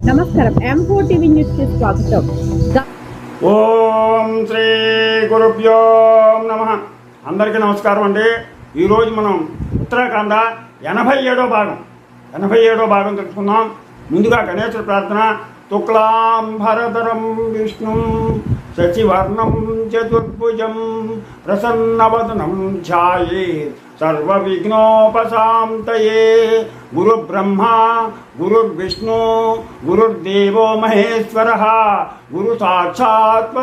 నమస్కారం. M four TV న్యూస్కి స్వాగతం. ఓం శ్రీ గురుభ్యో నమ. అందరికీ నమస్కారం అండి. ఈరోజు మనం ఉత్తరాఖండ ఎనభై ఏడో భాగం ఎనభై ఏడో భాగం తెలుసుకుందాం. ముందుగా గణేశ ప్రార్థన. శుక్లాంబరధరం విష్ణు శశివర్ణం చతుర్భుజం ప్రసన్నవదనం ఛాయే सर्वविघ्नोपशान्तये गुरुब्रह्मा, गुरुर्विष्णु, गुरुर्देवो ब्रह्म गुरुसाक्षात्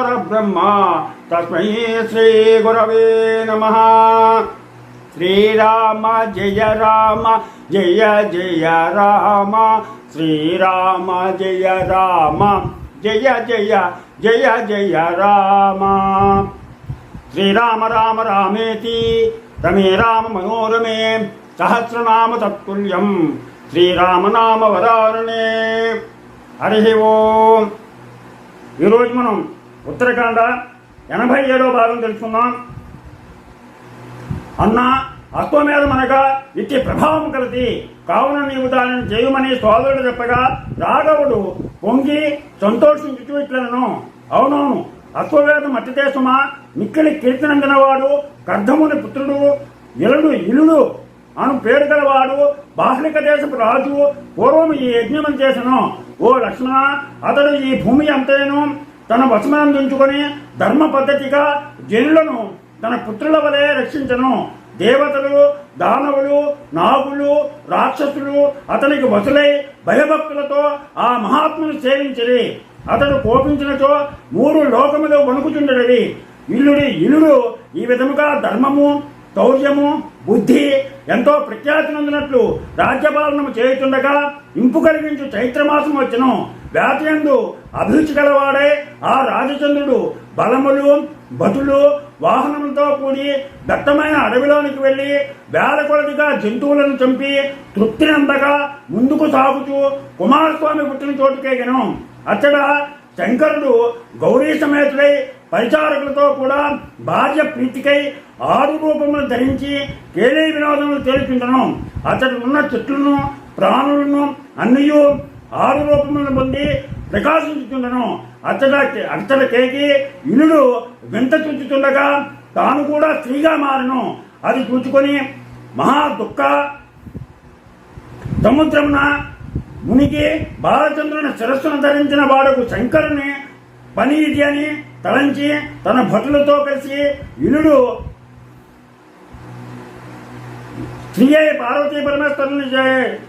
श्री गुरव नम। श्री श्रीराम, जय राम, जय जय राम। श्रीराम, जय राम, जय जय जय जय राम। శ్రీరామ రామ రామేతి రమే రామ మనోరమే సహస్రనామ తత్తుల్యం శ్రీరామనామ వరారణే హరి ఓం ఈరోజు మనం ఉత్తరాఖండ ఎనభై ఏడో భాగం తెలుసుకుందాం. అన్న అశ్వమేధమనగా ఇట్టి ప్రభావం కలది కావున నీవు దానిని చేయమని సోదరుడు చెప్పగా రాఘవుడు పొంగి సంతోషించుచూ ఇట్లను అవునవును అశ్వవేధం అట్టిదేశమా మిక్కిలి కీర్తనందినవాడు కర్ధముని పుత్రుడు ఇలుడు ఇలుడు అను పేరు గలవాడు బాహ్లిక దేశపు రాజు పూర్వం ఈ యజ్ఞం చేసను. ఓ లక్ష్మణ అతడు ఈ భూమి అంతేను తన వశమందుంచుకొని ధర్మ పద్ధతిగా జనులను తన పుత్రుల వలె రక్షించను. దేవతలు దానవులు నాగులు రాక్షసులు అతనికి వసులై భయభక్తులతో ఆ మహాత్మును సేవించిరి. అతడు కోపించినచో మూడు లోకములు వణుకుచుండడవి ఇల్లుడి ఇల్లుడు ఈ విధముగా ధర్మము శౌర్యము బుద్ధి ఎంతో ప్రఖ్యాతి నొందినట్లు రాజ్యపాలనము చేయుచుండగా ఇంపు కలిగించు చైత్రమాసం వచ్చును. వ్యాధియందు అభిరుచి గలవాడే ఆ రాజచంద్రుడు బలములు బతులు వాహనములతో కూడి దట్టమైన అడవిలోనికి వెళ్ళి వేల కొలదిగా జంతువులను చంపి తృప్తి అందగా ముందుకు సాగుతూ కుమారస్వామి పుట్టిన చోటుకేగను అచ్చట శంకరుడు గౌరీ సమేతుడై పరిచారకులతో కూడా భార్య ప్రీతికై ఆరు రూపములు ధరించి కేలీ వినోదములు తేల్చుంటను అతడు ఉన్న చెట్లను ప్రాణులను అన్నయు ఆరు రూపములను పొంది ప్రకాశించుతుండను అతడ అతడ కేకి ఇనుడు వింత చూచుతుండగా తాను కూడా స్త్రీగా మారను. అది చూచుకొని మహా దుఃఖ సముద్రమున మునికి బాలచంద్రుని శిరస్సును ధరించిన వాడుకు శంకరుని పని ఇది అని తలంచి తన భటులతో కలిసి ఇనుడు స్త్రీ అయి పార్వతీ పరమేశ్వరుని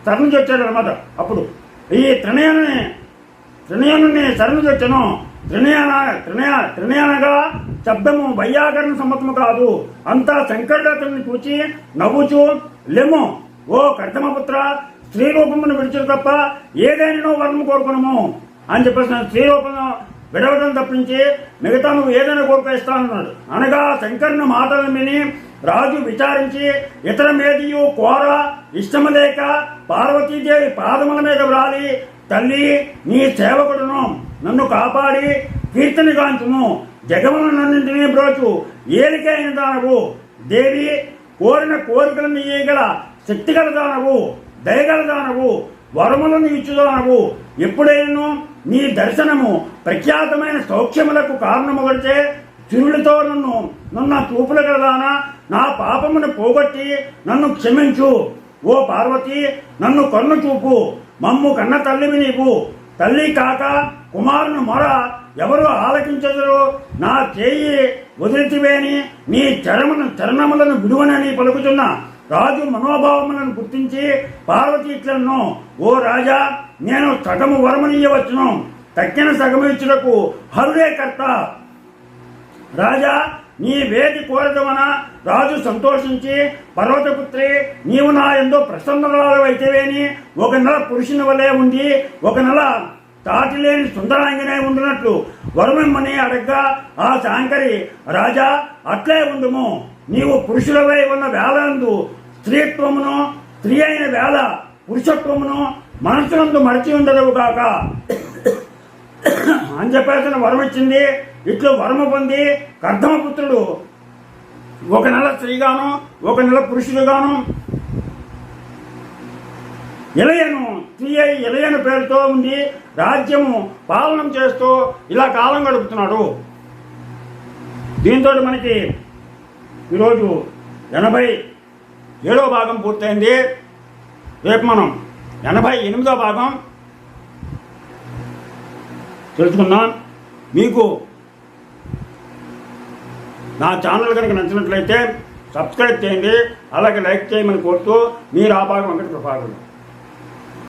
తరణి వచ్చాడు అనమాట అప్పుడు ఈ త్రినయనుని త్రినయనుని శరణు చొచ్చను త్రినయన త్రినయ త్రినయనగా శబ్దము వైయాకరణ సమ్మతము కాదు. అంతా శంకరుడు అతన్ని చూచి నవ్వుచు లెము ఓ కర్తమపుత్ర స్త్రీ రూపమును విడిచరు తప్ప ఏదైనా వర్ణము కోరుకునము అని చెప్పేసి స్త్రీ రూపం విడవడం తప్పించి మిగతా నువ్వు ఏదైనా కోరిక ఇస్తానన్నాడు అనగా శంకరుని మాటలు విని రాజు విచారించి ఇతర మేదియు కోర ఇష్టము లేక పార్వతీదేవి పాదముల మీద వ్రాలి తల్లి నీ సేవకుడును నన్ను కాపాడి కీర్తనిగాంచుము జగములన్నింటినీ బ్రోచు ఏలికైన దానవు దేవి కోరిన కోరికలను ఇయ్యగల శక్తిగల దానవు దయగలదానవు వరములను ఇచ్చుదానవు ఎప్పుడైనను నీ దర్శనము ప్రఖ్యాతమైన సౌఖ్యములకు కారణముగడితే చిరులతో నన్ను నన్ను చూపుల గలదానా నా పాపమును పోగొట్టి నన్ను క్షమించు. ఓ పార్వతి నన్ను కన్ను చూపు. మమ్ము కన్న తల్లివి నీవు. తల్లి కాక కుమారుని మొర ఎవరు ఆలకించదురు? నా చేయి వదిలితివేని నీ చరమును చరణములను విడువనని పలుకుతున్న రాజు మనోభావములను గుర్తించి పార్వతి ఇట్లను ఓ రాజా నేను సగము వరమనీయవచ్చును తక్కిన సగము ఇచ్చుటకు హరుడే కర్త. రాజా నీ వేది కోరదమన రాజు సంతోషించి పర్వతపుత్రి నీవు నా ఎందో ప్రసన్నరాలు అయితేవేని ఒక నెల పురుషుని వలె ఉండి ఒక నెల తాటి లేని ఉండినట్లు వరుమిమ్మని అడగ్గా ఆ శాంకరి రాజా అట్లే ఉండుము. నీవు పురుషులవై ఉన్న వేళందు స్త్రీత్వమును స్త్రీ అయిన వేళ పురుషత్వమును మనసునందు మరచి ఉండదవు కాక అని చెప్పేసిన వరం ఇచ్చింది ఇట్లు వరము పొంది కర్ధమపుత్రుడు ఒక నెల స్త్రీగాను ఒక నెల పురుషుడుగాను ఇలయను త్రియై ఇలయను పేరుతో ఉండి రాజ్యము పాలన చేస్తూ ఇలా కాలం గడుపుతున్నాడు. దీంతో మనకి ఈరోజు ఎనభై ఏడో భాగం పూర్తయింది. రేపు మనం ఎనభై ఎనిమిదో భాగం తెలుసుకుందాం. మీకు నా ఛానల్ కనుక నచ్చినట్లయితే సబ్స్క్రైబ్ చేయండి అలాగే లైక్ చేయమని కోరుతూ మీరు ఆ భాగం వెంకట ప్రభాకర్